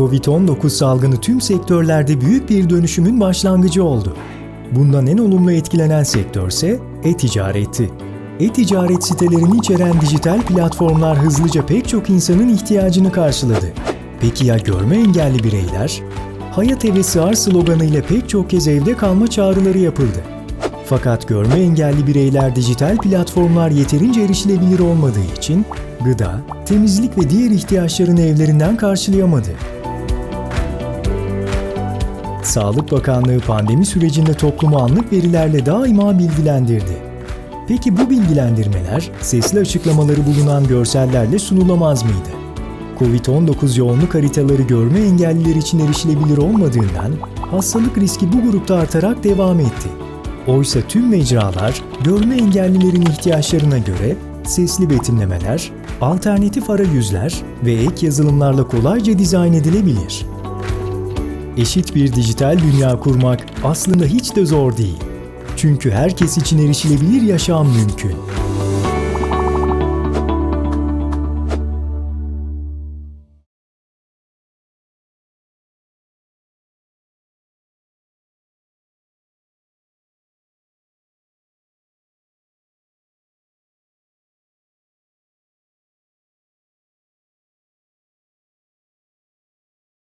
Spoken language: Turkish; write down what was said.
Covid-19 salgını tüm sektörlerde büyük bir dönüşümün başlangıcı oldu. Bundan en olumlu etkilenen sektörse e-ticaretti. E-ticaret sitelerini içeren dijital platformlar hızlıca pek çok insanın ihtiyacını karşıladı. Peki ya görme engelli bireyler? Hayat eve sığar sloganıyla pek çok kez evde kalma çağrıları yapıldı. Fakat görme engelli bireyler dijital platformlar yeterince erişilebilir olmadığı için gıda, temizlik ve diğer ihtiyaçlarını evlerinden karşılayamadı. Sağlık Bakanlığı pandemi sürecinde toplumu anlık verilerle daima bilgilendirdi. Peki bu bilgilendirmeler sesli açıklamaları bulunan görsellerle sunulamaz mıydı? Covid-19 yoğunluk haritaları görme engelliler için erişilebilir olmadığından hastalık riski bu grupta artarak devam etti. Oysa tüm mecralar görme engellilerin ihtiyaçlarına göre sesli betimlemeler, alternatif arayüzler ve ek yazılımlarla kolayca dizayn edilebilir. Eşit bir dijital dünya kurmak aslında hiç de zor değil. Çünkü herkes için erişilebilir yaşam mümkün.